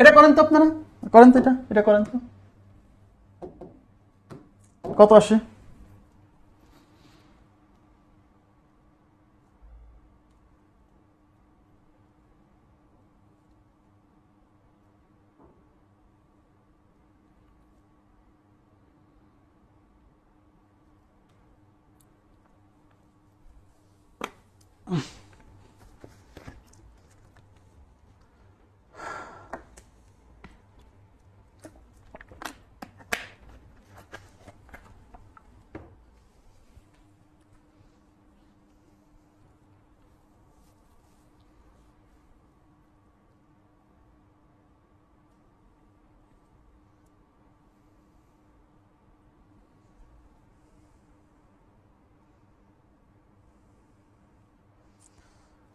এটা করেন তো আপনারা? করেন তো এটা এটা করেন তো। কত আসে?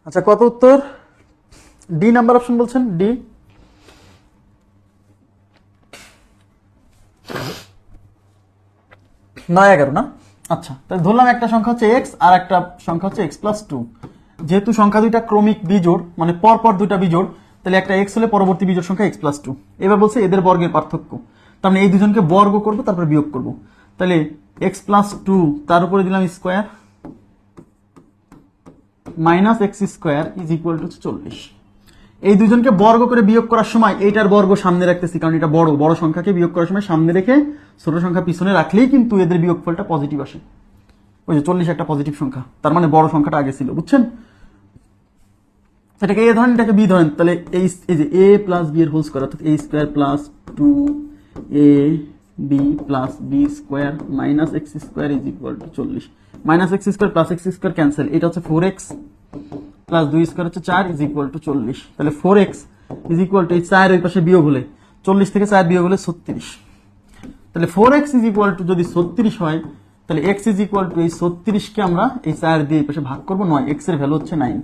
আচ্ছা কত উত্তর? ডি নাম্বার অপশন বলছেন ডি নয় এগারো না? আচ্ছা তাহলে ধরলাম একটা সংখ্যা হচ্ছে এক্স আর একটা সংখ্যা হচ্ছে এক্স প্লাস টু যেহেতু সংখ্যা দুইটা ক্রমিক বিজোড় মানে পর পর দুইটা বিজোড়, তাহলে একটা এক্স হলে পরবর্তী বিজোড় সংখ্যা এক্স প্লাস টু এবার বলছে এদের বর্গের পার্থক্য। তার মানে এই দুজনকে বর্গ করব, তারপরে বিয়োগ করব। তাহলে এক্স প্লাস টু তার উপরে দিলাম square minus x square is equal to চল্লিশ। এই দুজনকে বর্গ করে বিয়োগ করার সময় এইটার বর্গ সামনে রাখতেছি, কারণ এটা বড়। বড় সংখ্যাকে বিয়োগ করার সময় সামনে রেখে ছোট সংখ্যা পিছনে রাখলেই কিন্তু এদের বিয়োগফলটা পজিটিভ আসে। ওই যে চল্লিশ একটা পজিটিভ সংখ্যা, তার মানে বড় সংখ্যাটা আগে ছিল, বুঝছেন? এটাকে এ ধরেন, এটাকে বি ধরেন, তাহলে এই এই যে এ প্লাস বি এর হোল স্কোয়ার অর্থাৎ A square plus two A B plus B square minus x square is equal to চল্লিশ। Minus x square plus x square cancel এটা হচ্ছে ফোর এক্স প্লাস দুই স্কোয়ার হচ্ছে চার ইজ ইকুয়াল টু চল্লিশ। তাহলে four x is equal to এই চার ওই পাশে বিয়োগ হলে, চল্লিশ থেকে চার বিয়োগ হলে ছত্রিশ। তাহলে four x is equal to যদি ছত্রিশ হয়, তাহলে এক্স ইজ ইকুয়াল টু এই ছত্রিশকে আমরা এই চার দিয়ে এই পাশে ভাগ করব, নয়। এক্সের ভ্যালু হচ্ছে নাইন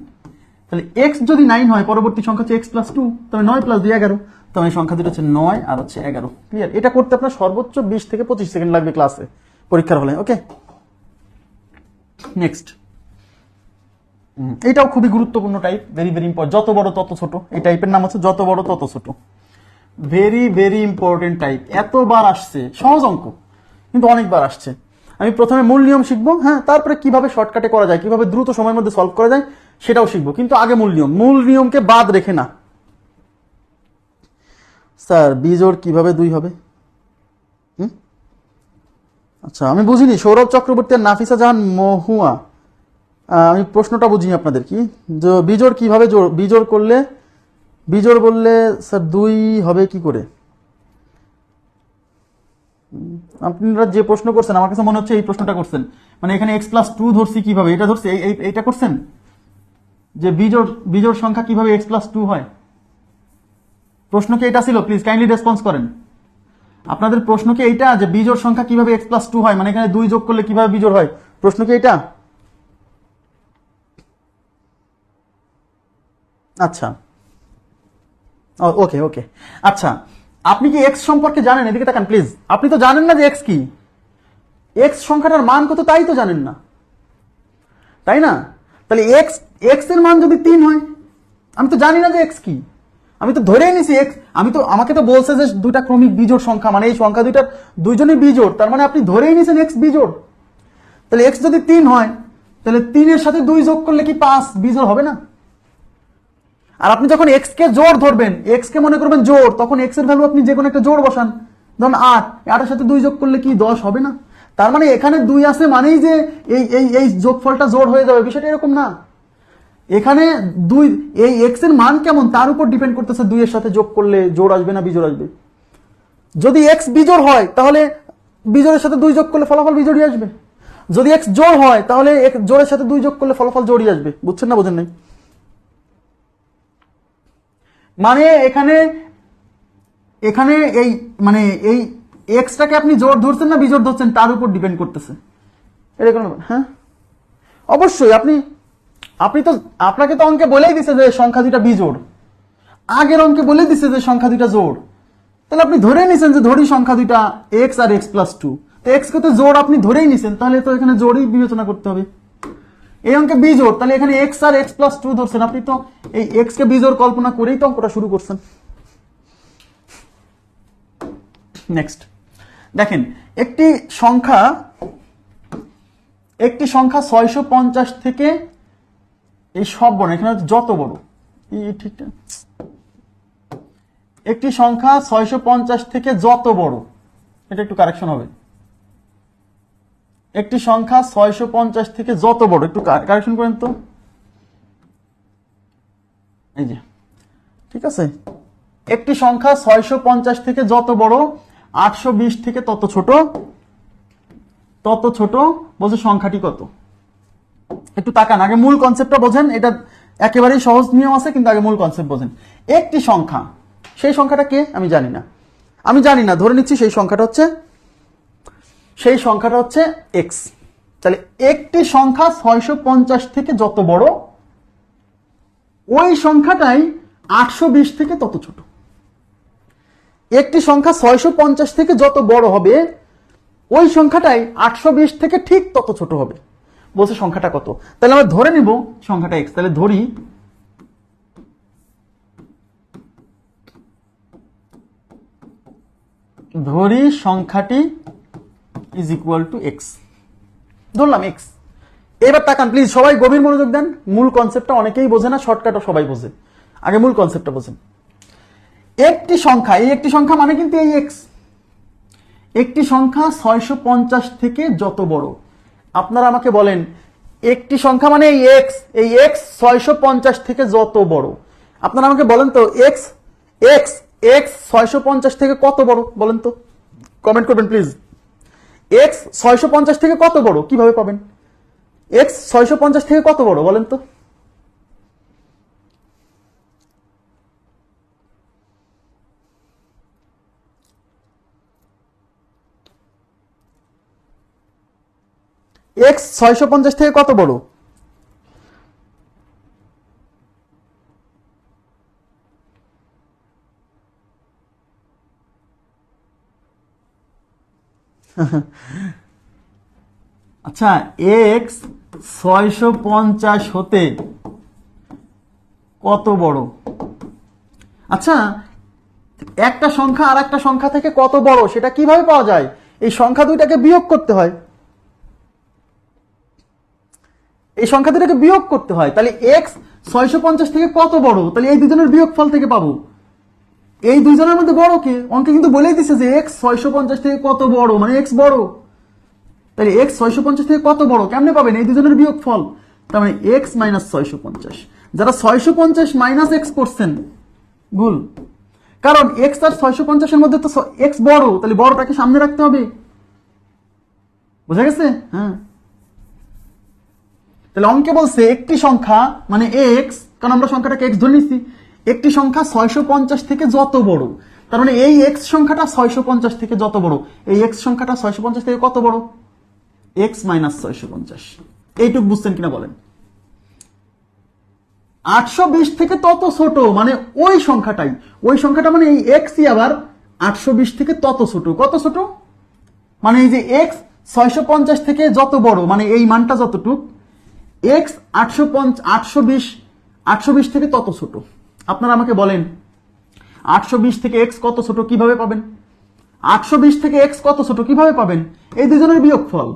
তাহলে এক্স যদি নাইন হয়, পরবর্তী সংখ্যা হচ্ছে এক্স প্লাস টু তাহলে নয় প্লাস দুই এগারো। তাহলে এই সংখ্যা দুটো হচ্ছে নয় আর হচ্ছে এগারো। ক্লিয়ার এটা করতে আপনার সর্বোচ্চ বিশ থেকে পঁচিশ সেকেন্ড লাগবে ক্লাসে পরীক্ষার হলে ওকে নেক্সট এটাও খুবই গুরুত্বপূর্ণ টাইপ ভেরি ভেরি ইম্পর্টেন্ট যত বড় তত ছোট। এই টাইপের নাম হচ্ছে যত বড় তত ছোট। ভেরি ভেরি ইম্পর্টেন্ট টাইপ এতবার আসছে, সহজ অঙ্ক, কিন্তু অনেকবার আসছে। আমি প্রথমে মূল নিয়ম শিখব হ্যাঁ তারপরে কীভাবে শর্টকাটে করা যায়, কীভাবে দ্রুত সময়ের মধ্যে সলভ করা যায়, সেটাও শিখব। কিন্তু আগে মূল নিয়ম, মূল নিয়মকে বাদ রেখে না। স্যার বিজোড় কীভাবে দুই হবে? আচ্ছা আমি বুঝিনি, সৌরভ চক্রবর্তী আর নাফিসা জাহান মহুয়া। আমি প্রশ্নটা বুঝিনি আপনাদের কি? যে বিজোড় কীভাবে জোড় বিজোড় করলে, বিজোড় বললে স্যার দুই হবে কি করে? আপনারা যে প্রশ্ন করছেন, আমার কাছে মনে হচ্ছে এই প্রশ্নটা করছেন। মানে এখানে এক্স প্লাস টু ধরছি কীভাবে? এটা ধরছি, এই- এই- এইটা করছেন? যে বিজোড় বিজোড় সংখ্যা কীভাবে এক্স প্লাস টু হয়? প্রশ্ন কি এটা ছিল? প্লিজ কাইন্ডলি রেসপন্স করেন। আপনাদের প্রশ্ন কি এইটা? যে বিজোড় সংখ্যা কীভাবে এক্স প্লাস টু হয়? মানে এখানে দুই যোগ করলে কীভাবে বিজোর হয়? প্রশ্ন কি এটা আচ্ছা। ওকে ওকে আচ্ছা আপনি কি এক্স সম্পর্কে জানেন? এদিকে তাকান প্লিজ আপনি তো জানেন না যে এক্স কি। এক্স সংখ্যাটার মান কত, তাই তো জানেন না। তাই না? তাহলে এক্স এক্সের মান যদি তিন হয়, আমি তো জানি না যে এক্স কি। আমি তো ধরেই নিছি এক্স আমি তো আমাকে তো বলছে যে দুইটা ক্রমিক বিজোড় সংখ্যা মানে এই সংখ্যা দুইটার দুইজনই বিজোড়, তার মানে আপনি ধরেই নিছেন এক্স বিজোড়। তাহলে এক্স যদি তিন হয়, তাহলে তিনের সাথে দুই যোগ করলে কি পাঁচ বিজোড় হবে না? আর আপনি যখন এক্স কে জোর ধরবেন এক্স কে মনে করবেন জোর তখন এক্সের ভ্যালু আপনি যে কোনো একটা জোর বসান। ধরুন আট আটের সাথে দুই যোগ করলে কি দশ হবে না? তার মানে এখানে দুই আছে মানেই যে এই এই যোগফলটা জোর হয়ে যাবে, বিষয়টা এরকম না। এখানে দুই, এই এক্সের মান কেমন? তার উপর ডিপেন্ড করতেছে দুইয়ের সাথে যোগ করলে জোর আসবে না বিজোড় আসবে। যদি এক্স বিজোড় হয়, তাহলে বিজোড়ের সাথে দুই যোগ করলে ফলাফল বিজোড়ই আসবে। যদি এক্স জোর হয়, তাহলে এক জোরের সাথে দুই যোগ করলে ফলাফল জোড়ই আসবে। বুঝছেন না, বোঝেন নাই? মানে এখানে এখানে এই মানে এই এক্সটাকে আপনি জোর ধরছেন না বিজোর ধরছেন, তার উপর ডিপেন্ড করতেছে। এটা কোনো হ্যাঁ? অবশ্যই, আপনি আপনি তো, আপনাকে তো অঙ্কে বলেই দিছে যে সংখ্যা দুইটা বিজোড়। আগের অঙ্কে বলে দিছে যে সংখ্যা দুইটা জোড়। তাহলে আপনি ধরে নিছেন যে ধরি সংখ্যা দুইটা এক্স আর এক্স প্লাস টু তো এক্স কে তো জোড় আপনি ধরেই নিছেন, তাহলে তো এখানে জোড়ই বিবেচনা করতে হবে। এই অঙ্কে বিজোড়, তাহলে এখানে এক্স আর এক্স প্লাস টু ধরছেন। আপনি তো এই এক্স কে বিজোড় কল্পনা করেই তো অঙ্কটা শুরু করছেন। নেক্সট দেখেন, একটি সংখ্যা একটি সংখ্যা ছয়শো পঞ্চাশ থেকে এই সব বড় এখানে যত বড় ঠিকঠাক একটি সংখ্যা ছয়শো পঞ্চাশ থেকে যত বড় এটা একটু কারেকশন হবে। একটি সংখ্যা ছয়শো পঞ্চাশ থেকে যত বড় একটু কারেকশন করেন তো। এই যে, ঠিক আছে? একটি সংখ্যা ছয়শো পঞ্চাশ থেকে যত বড় আটশো বিশ থেকে তত ছোট। তত ছোট, বলছে সংখ্যাটি কত? একটু তাকান, আগে মূল কনসেপ্টটা বোঝেন, এটা একেবারেই সহজ নিয়ম আছে, কিন্তু আগে মূল কনসেপ্ট বোঝেন। একটি সংখ্যা, সেই সংখ্যাটা কে? আমি জানি না। আমি জানি না, ধরে নিচ্ছি সেই সংখ্যাটা হচ্ছে, সেই সংখ্যাটা হচ্ছে এক্স তাহলে একটি সংখ্যা ছয়শো পঞ্চাশ থেকে যত বড়, ওই সংখ্যাটাই আটশো বিশ থেকে তত ছোট। একটি সংখ্যা ছয়শো পঞ্চাশ থেকে যত বড় হবে, ওই সংখ্যাটাই আটশো বিশ থেকে ঠিক তত ছোট হবে। বলছে সংখ্যাটা কত? তাহলে আমরা ধরে নিব সংখ্যাটা এক্স তাহলে ধরি ধরি সংখ্যাটি ইজ ইকুয়াল টু এক্স ধরলাম এক্স এবার তাকান প্লিজ সবাই গভীর মনোযোগ দেন। মূল কনসেপ্টটা অনেকেই বোঝে না শর্টকাটও সবাই বোঝে। আগে মূল কনসেপ্টটা বোঝেন। একটি সংখ্যা, এই একটি সংখ্যা মানে কিন্তু এই এক্স একটি সংখ্যা ছয়শো পঞ্চাশ থেকে যত বড়। আপনারা আমাকে বলেন, একটি সংখ্যা মানে এই এক্স এই এক্স ছয়শো পঞ্চাশ থেকে যত বড়? আপনারা আমাকে বলেন তো এক্স এক্স এক্স ছয়শো পঞ্চাশ থেকে কত বড়? বলেন তো। কমেন্ট করবেন প্লিজ এক্স ছয়শো পঞ্চাশ থেকে কত বড়? কীভাবে পাবেন? এক্স ছয়শো পঞ্চাশ থেকে কত বড়? বলেন তো। এক্স ছয়শো পঞ্চাশ থেকে কত বড়? আচ্ছা এক্স ছয়শো পঞ্চাশ হতে কত বড়? আচ্ছা একটা সংখ্যা আর একটা সংখ্যা থেকে কত বড়? সেটা কীভাবে পাওয়া যায়? এই সংখ্যা দুইটাকে বিয়োগ করতে হয়। এই সংখ্যা দুটাকে বিয়োগ করতে হয়, তাহলে এক্স ছয়শো পঞ্চাশ থেকে কত বড়? তাহলে এই দুজনের বিয়োগ ফল থেকে পাবো। এই দুজনের মধ্যে বড় কে? অঙ্কে কিন্তু বলেই দিছে যে এক্স ছয়শো পঞ্চাশ থেকে কত বড়? মানে এক্স বড়। তাহলে এক্স ছয়শো পঞ্চাশ থেকে কত বড়? কেমনে পাবেন? এই দুজনের বিয়োগ ফল তার মানে এক্স মাইনাস ছয়শো পঞ্চাশ। যারা ছয়শো পঞ্চাশ মাইনাস এক্স করছেন, ভুল। কারণ এক্স আর ছয়শো পঞ্চাশের মধ্যে তো এক্স বড়, তাহলে বড়টাকে সামনে রাখতে হবে। বোঝা গেছে? হ্যাঁ। তাহলে অঙ্কে বলছে একটি সংখ্যা মানে এক্স কারণ আমরা সংখ্যাটাকে এক্স ধরে নিচ্ছি একটি সংখ্যা ছয়শো পঞ্চাশ থেকে যত বড়, তার মানে এই এক্স সংখ্যাটা ছয়শো পঞ্চাশ থেকে যত বড়, এই এক্স সংখ্যাটা ছয়শো পঞ্চাশ থেকে কত বড়? এক্স মাইনাস ছয়শো পঞ্চাশ। এইটুক বুঝছেন কিনা বলেন? আটশো বিশ থেকে তত ছোট মানে ওই সংখ্যাটাই, ওই সংখ্যাটা মানে এই এক্সই আবার আটশো বিশ থেকে তত ছোট। কত ছোট? মানে এই যে এক্স ছয়শো পঞ্চাশ থেকে যত বড় মানে এই মানটা যতটুক এক্স আটশো পঞ্চ, আটশো বিশ আটশো বিশ থেকে তত ছোট। আপনারা আমাকে বলেন, আটশো বিশ থেকে এক্স কত ছোট, কীভাবে পাবেন? আটশো বিশ থেকে এক্স কত ছোট, কীভাবে পাবেন? এই দুজনের বিয়োগফল।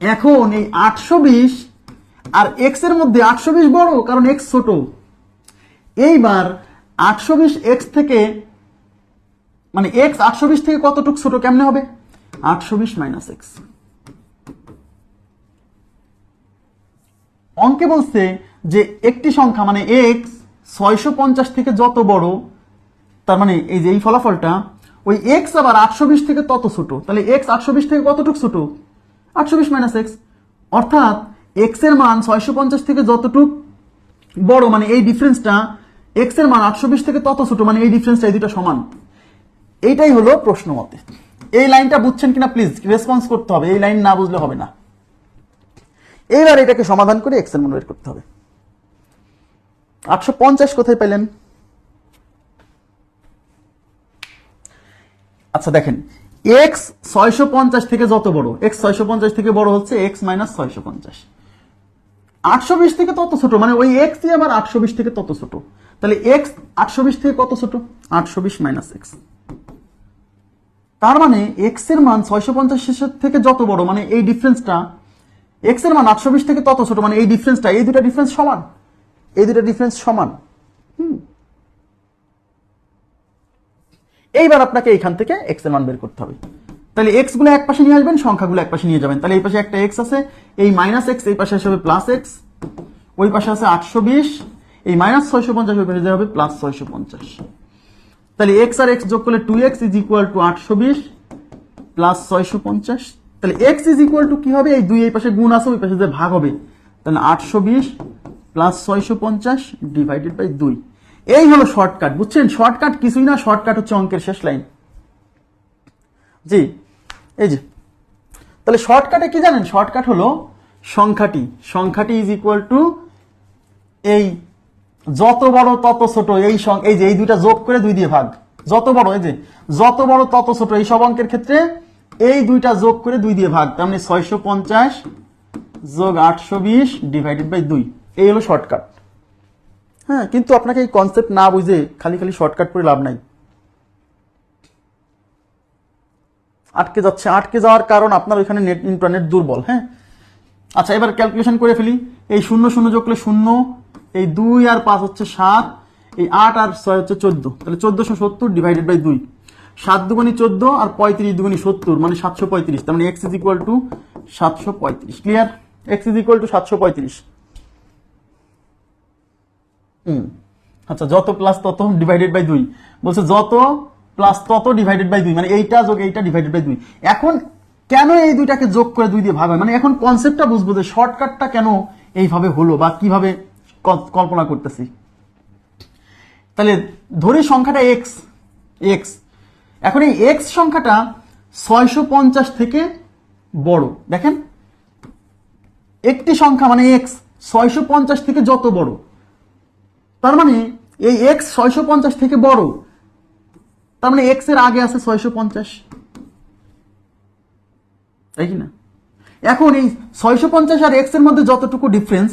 এখন এই আটশো বিশ আর এক্সের মধ্যে আটশো বিশ বড়, কারণ এক্স ছোট। এইবার আটশো বিশ এক্স থেকে মানে এক্স আটশো বিশ থেকে কতটুক ছোট, কেমনে হবে? আটশো বিশ মাইনাস এক্স অঙ্কে বলছে যে একটি সংখ্যা মানে এক্স ছয়শো পঞ্চাশ থেকে যত বড়, তার মানে এই যে এই ফলাফলটা, ওই এক্স আবার আটশো বিশ থেকে তত ছোট। তাহলে এক্স আটশো বিশ থেকে কতটুক ছোট? আটশো বিশ মাইনাস এক্স অর্থাৎ এক্সের মান ছয়শো পঞ্চাশ থেকে যতটুক বড় মানে এই ডিফারেন্সটা এক্সের মান আটশো বিশ থেকে তত ছোট মানে এই ডিফারেন্সটা এই দুটো সমান। এইটাই হলো প্রশ্ন মতে এই লাইনটা বুঝছেন কিনা প্লিজ রেসপন্স করতে হবে। এই লাইন না বুঝলে হবে না। এইবার এটাকে সমাধান করে এক্সেল মনে বের করতে হবে। আটশো পঞ্চাশ কোথায় পেলেন? আচ্ছা দেখেন এক্স ছয়শো পঞ্চাশ থেকে যত বড় এক্স ছয়শো পঞ্চাশ থেকে বড় হচ্ছে এক্স মাইনাস ছয়শো পঞ্চাশ। আটশো বিশ থেকে তত ছোট মানে ওই এক্স আবার আটশো বিশ থেকে তত ছোট। তাহলে এক্স আটশো বিশ থেকে কত ছোট? আটশো বিশ মাইনাস এক্স তার মানে এক্সের মান ছয়শো পঞ্চাশের থেকে যত বড় মানে এই ডিফারেন্সটা এক্সের মান আটশো বিশ থেকে তত ছোট মানে এই ডিফারেন্সটা এই দুটা ডিফারেন্স সমান। এই দুটা ডিফারেন্স সমান। হুম। এইবার আপনাকে এইখান থেকে এক্সের মান বের করতে হবে। তাহলে এক্সগুলো এক পাশে নিয়ে আসবেন সংখ্যাগুলো এক পাশে নিয়ে যাবেন। তাহলে এই পাশে একটা এক্স আছে, এই মাইনাস এক্স এই পাশে আসবে প্লাস এক্স ওই পাশে আছে আটশো বিশ, এই মাইনাস ছয়শো পঞ্চাশ, ওই পাশে যাবে প্লাস ছয়শো পঞ্চাশ। তাহলে এক্স আর এক্স যোগ করলে two x is equal to আটশো বিশ প্লাস ছয়শো পঞ্চাশ। তাহলে এক্স ইজ ইকুয়াল টু কি হবে? এই দুই, এই পাশে গুণ আছে, ওই পাশে যে ভাগ হবে। তাহলে আটশো বিশ প্লাস ছয়শো পঞ্চাশ ডিভাইডেড বাই দুই। এই হলো শর্টকাট বুঝছেন? শর্টকাট কিছুই না শর্টকাট হচ্ছে অঙ্কের শেষ লাইন জি, এই যে। তাহলে শর্টকাটে কি জানেন? শর্টকাট হলো সংখ্যাটি। সংখ্যাটি ইজ ইকুয়াল টু এই যত বড় তত ছোট, এই এই যে, এই দুইটা যোগ করে দুই দিয়ে ভাগ। যত বড়, এই যে, যত বড় তত ছোট, এই সব অঙ্কের ক্ষেত্রে এই দুইটা যোগ করে দুই দিয়ে ভাগ, তার মানে ছয়শো পঞ্চাশ যোগ আটশো বিশ ডিভাইডেড বাই দুই। এই হলো শর্টকাট হ্যাঁ কিন্তু আপনাকে এই কনসেপ্ট না বুঝে খালি খালি শর্টকাট করে লাভ নাই। আটকে যাচ্ছে। আটকে যাওয়ার কারণ আপনার ওইখানে নেট ইন্টারনেট দুর্বল হ্যাঁ? আচ্ছা এবার ক্যালকুলেশন করে ফেলি। এই শূন্য শূন্য যোগ করলে শূন্য, এই দুই আর পাঁচ হচ্ছে সাত, এই আট আর ছয় হচ্ছে চোদ্দ। তাহলে চোদ্দশো সত্তর ডিভাইডেড বাই দুই। সাত দুগুনি চোদ্দ আর পঁয়ত্রিশ দুগুনি সত্তর মানে সাতশো পঁয়ত্রিশ। তার মানে এক্স ইজ ইকুয়াল টু সাতশো পঁয়ত্রিশ। Clear x is equal to সাতশো পঁয়ত্রিশ। হুম। আচ্ছা যত প্লাস তত ডিভাইডেড বাই দুই। বলছে যত প্লাস তত ডিভাইডেড বাই দুই মানে এইটা যোগ এইটা ডিভাইডেড বাই দুই। এখন কেন এই দুইটাকে যোগ করে দুই দিয়ে ভাগ হয়? মানে এখন কনসেপ্টটা বুঝব যে শর্টকাটটা কেন এইভাবে হলো বা কীভাবে কল্পনা করতেছি। তাহলে ধরি সংখ্যাটা এক্স এক্স এখন এই এক্স সংখ্যাটা ছয়শো পঞ্চাশ থেকে বড়। দেখেন? একটি সংখ্যা মানে এক্স ছয়শো পঞ্চাশ থেকে যত বড়। তার মানে এই এক্স ছয়শো পঞ্চাশ থেকে বড়। তার মানে এক্সের আগে আছে ছয়শো পঞ্চাশ। তাই কি না এখন এই ছয়শো পঞ্চাশ আর এক্সের মধ্যে যতটুকু ডিফারেন্স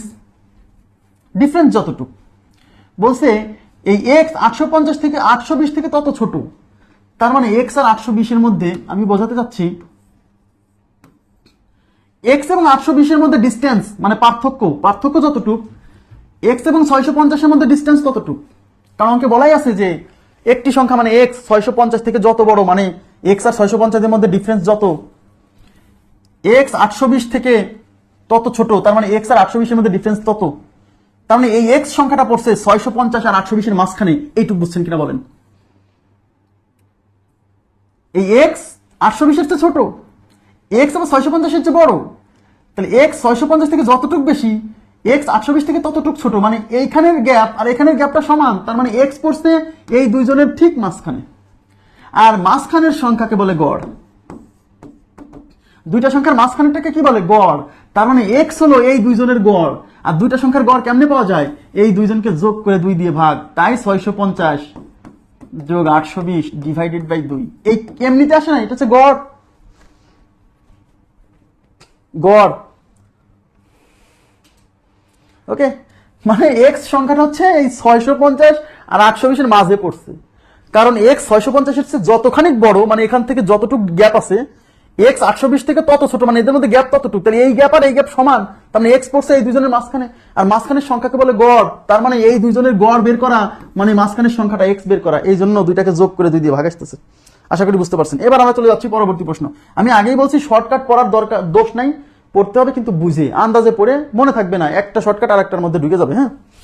ডিফারেন্স যতটুকু। বলছে এই এক্স আটশো পঞ্চাশ থেকে আটশো বিশ থেকে তত ছোট। তার মানে এক্স আর আটশো বিশের মধ্যে আমি বোঝাতে চাচ্ছি এক্স এবং আটশো বিশের মধ্যে ডিস্টেন্স মানে পার্থক্য পার্থক্য যতটুক এক্স এবং ছয়শো পঞ্চাশের মধ্যে ডিস্টেন্স ততটুক। কারণ আমাকে বলাই আছে যে একটি সংখ্যা মানে এক্স ছয়শো পঞ্চাশ থেকে যত বড় মানে এক্স আর ছয়শো পঞ্চাশের মধ্যে ডিফারেন্স যত। এক্স আটশো বিশ থেকে তত ছোট, তার মানে এক্স আর আটশো বিশের মধ্যে ডিফারেন্স তত। তার মানে এই এক্স সংখ্যাটা পড়ছে ছয়শো পঞ্চাশ আর আটশো বিশের মাঝখানে, এইটুকু বুঝছেন কিনা বলেন? এই এক্স আটশো বিশের চেয়ে ছোট এক্স আবার ছয়শো পঞ্চাশের চেয়ে বড়। তাহলে এক্স ছয়শো পঞ্চাশ থেকে যতটুক বেশি এক্স আটশো বিশ থেকে ততটুক ছোট মানে এইখানের গ্যাপ আর এখানের গ্যাপটা সমান, তার মানে এক্স পড়ছে এই দুইজনের ঠিক মাঝখানে। আর মাঝখানের সংখ্যাকে বলে গড়। দুইটা সংখ্যার মাঝখানেরটাকে কি বলে? গড়। তার মানে এক্স হলো এই দুইজনের গড়। আর দুইটা সংখ্যার গড় কেমনে পাওয়া যায়? এই দুইজনকে যোগ করে দুই দিয়ে ভাগ, তাই ছয়শো পঞ্চাশ। যোগ আটশো বিশ ডিভাইডেড বাই দুই। এই এমনিতে আসে না, এটা হচ্ছে গড়। গড়। ওকে মানে এক্স সংখ্যাটা হচ্ছে এই ছয়শো পঞ্চাশ আর আটশো বিশের মাঝে পড়ছে। কারণ এক্স ছয়শো পঞ্চাশের চেয়ে যতখানি বড় মানে এখান থেকে যতটুকু গ্যাপ আছে এক্স আটশো বিশ থেকে তত ছোট মানে এদের মধ্যে গ্যাপ ততটুকু। তাহলে এই গ্যাপ আর এই গ্যাপ সমান। তার মানে এক্স পড়ছে এই দুজনের মাঝখানে। আর মাঝখানের সংখ্যাকে বলে গড়। তার মানে এই দুইজনের গড় বের করা মানে মাঝখানের সংখ্যাটা এক্স বের করা। এই জন্য দুইটাকে যোগ করে দুই দিয়ে ভাগ আসতেছে। আশা করি বুঝতে পারছেন। এবার আমরা চলে যাচ্ছি পরবর্তী প্রশ্ন। আমি আগেই বলছি শর্টকাট পড়ার দরকার, দোষ নাই। পড়তে হবে কিন্তু বুঝে। আন্দাজে পড়ে মনে থাকবে না। একটা শর্টকাট আর একটার মধ্যে ঢুকে যাবে হ্যাঁ?